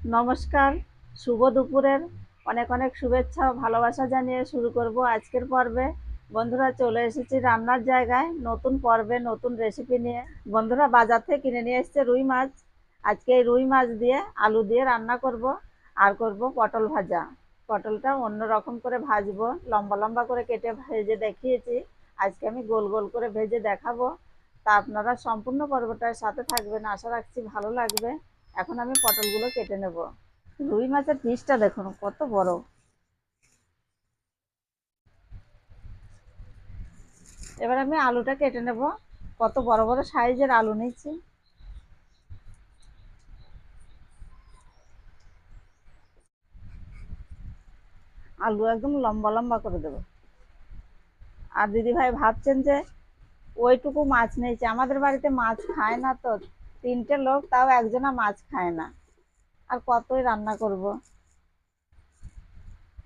নমস্কার, শুভ দুপুরের। অনেক অনেক শুভেচ্ছা ভালোবাসা জানিয়ে শুরু করব আজকের পর্বে। বন্ধুরা, চলে এসেছি রান্নার জায়গায়। নতুন পর্বে, নতুন রেসিপি নিয়ে। বন্ধুরা, বাজার থেকে কিনে নিয়ে এসেছে রুই মাছ। আজকে এই রুই মাছ দিয়ে আলু দিয়ে রান্না করব। আর করব পটল ভাজা। পটলটা অন্য রকম করে ভাজবো। লম্বা লম্বা করে কেটে ভেজে দেখিয়েছি। আজকে আমি গোল গোল করে ভেজে দেখাবো। তা আপনারা সম্পূর্ণ পর্বটার সাথে থাকবেন। আশা রাখছি ভালো লাগবে। এখন আমি পটলগুলো কেটে নেব। রুই মাছের পিসটা দেখুন, কত বড়। এবার আমি আলুটা কেটে নেব। কত বড় বড় সাইজের আলু নিচ্ছি আলু একদম লম্বা লম্বা করে দেবো। আর দিদি ভাই ভাবছেন যে ওইটুকু মাছ নিয়েছে। আমাদের বাড়িতে মাছ খায় না তো। তিনটে লোক, তাও একজনা মাছ খায় না। আর কতই রান্না করব?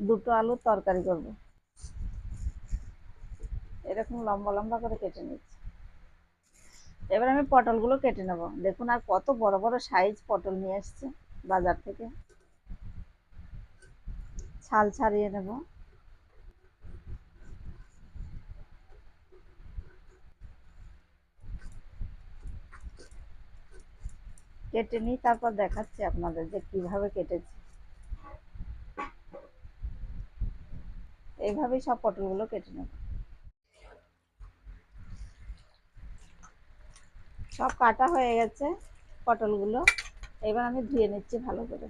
দুটো আলুর তরকারি করব। এরকম লম্বা লম্বা করে কেটে নিচ্ছি। এবার আমি পটলগুলো কেটে নেব। দেখুন আর কত বড় বড় সাইজ পটল নিয়ে এসছে বাজার থেকে। ছাল ছাড়িয়ে নেব। কেটে নিই, তারপর দেখাচ্ছি আপনাদের যে কীভাবে কেটেছি। এইভাবেই সব পটলগুলো কেটে নেব। সব কাটা হয়ে গেছে পটলগুলো। এবার আমি ধুয়ে নিচ্ছি ভালো করে।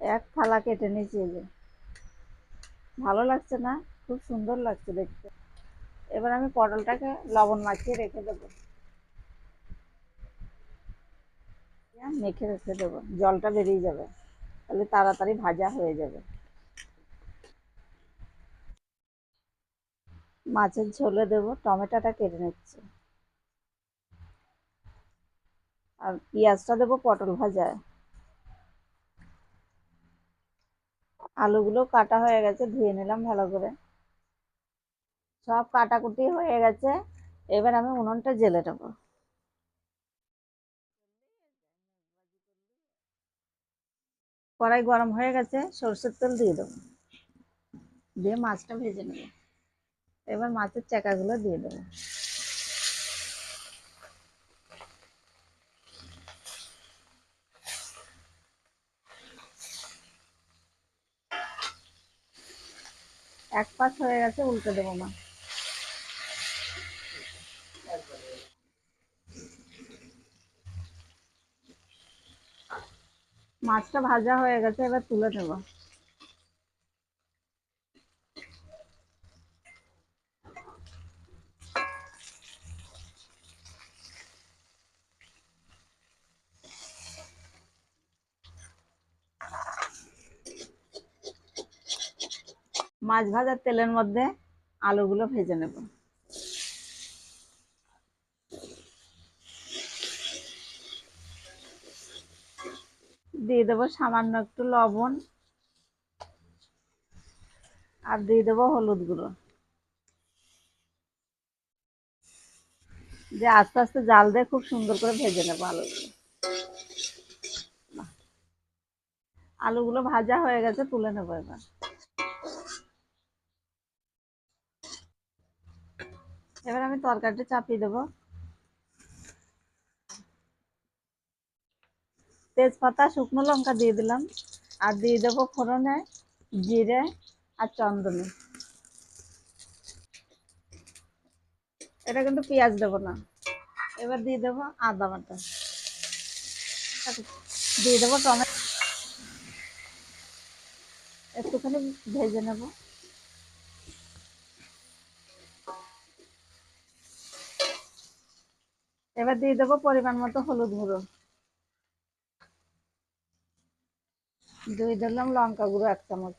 এক থালা কেটে যে। ভালো লাগছে না? খুব সুন্দর লাগছে দেখতে। এবার আমি পটলটাকে লবণ মাখিয়ে রেখে দেবো। মেখে রেখে দেবো। জলটা বেরিয়ে যাবে। তাহলে তাড়াতাড়ি ভাজা হয়ে যাবে। মাছের ঝোলে দেবো। টমেটোটা কেটে নিচ্ছে। আর পেঁয়াজটা দেবো পটল ভাজায়। আলুগুলো কাটা হয়ে গেছে, ধুয়ে নিলাম ভালো করে। সব কাটাকুটি হয়ে গেছে। এবার আমি উনুনটা জেলে নেব। কড়াই গরম হয়ে গেছে, সরষের তেল দিয়ে দেবো। দিয়ে মাছটা ভেজে নেব। এবার মাছের চাকাগুলো দিয়ে দেবো। এক পাশ হয়ে গেছে, উল্টে দেবো মা মাছটা ভাজা হয়ে গেছে এবার তুলে নেব। মাছ ভাজার তেলের মধ্যে আলুগুলো ভেজে নেব। দিয়ে দেবো সামান্য একটু লবণ। আর দিয়ে দেবো হলুদ গুঁড়ো। যে আস্তে আস্তে জাল দিয়ে খুব সুন্দর করে ভেজে নেব আলুগুলো। আলুগুলো ভাজা হয়ে গেছে, তুলে নেব এবার। এবার আমি তরকারিটা চাপিয়ে দেবো। তেজপাতা, শুকনো লঙ্কা দিয়ে দিলাম। আর দিয়ে দেবো ফোড়নে, জিরে আর চন্দনে। এটা কিন্তু পেঁয়াজ দেবো না। এবার দিয়ে দেবো আদা বাটা। দিয়ে দেবো টমেটো। একটুখানি ভেজে নেব। এবার দিয়ে দেবো পরিমাণ মতো হলুদ গুঁড়ো। দুই দিলাম লঙ্কা গুঁড়ো এক চামচ।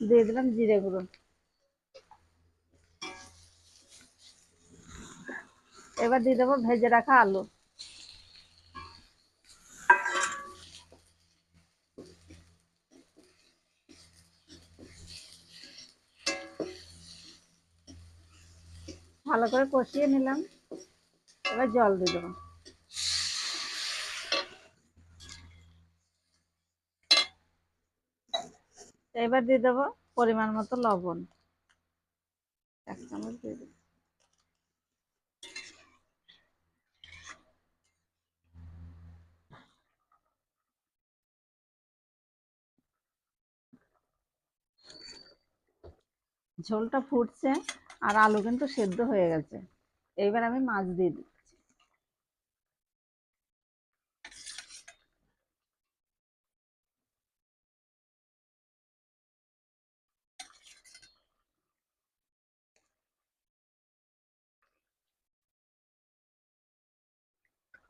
দিয়ে দিলাম জিরে গুঁড়ো। এবার দিয়ে দেবো ভেজে রাখা আলু। ভালো করে কষিয়ে নিলাম। এবার জল দিয়ে দেবো। এবার দিয়ে দেবো পরিমাণ মতো লবণ। এক চামচ দিয়ে দেবো। ঝোলটা ফুটছে আর আলু কিন্তু সেদ্ধ হয়ে গেছে। এইবার আমি মাছ দিয়ে দিই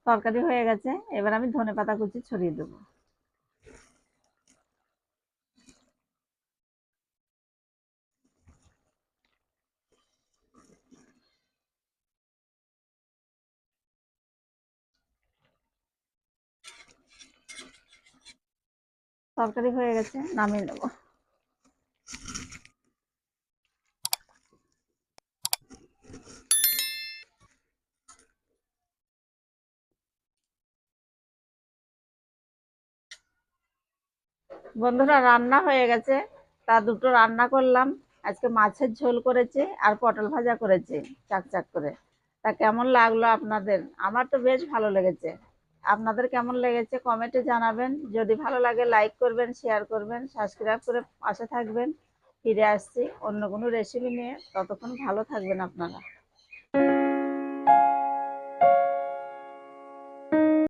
তরকারি হয়ে গেছে, এবার আমি ধনে পাতা কুচি ছড়িয়ে দেবো। তরকারি হয়ে গেছে, নামিয়ে নেব। বন্ধুরা, রান্না হয়ে গেছে। তা দুটো রান্না করলাম। আজকে মাছের ঝোল করেছি আর পটল ভাজা করেছি চাক চাক করে। তা কেমন লাগল আপনাদের? আমার তো বেশ ভালো লেগেছে। আপনাদের কেমন লেগেছে কমেন্টে জানাবেন। যদি ভালো লাগে লাইক করবেন শেয়ার করবেন সাবস্ক্রাইব করে পাশে থাকবেন। ফিরে আসছি অন্য কোনো রেসিপি নিয়ে। ততক্ষণ ভালো থাকবেন আপনারা।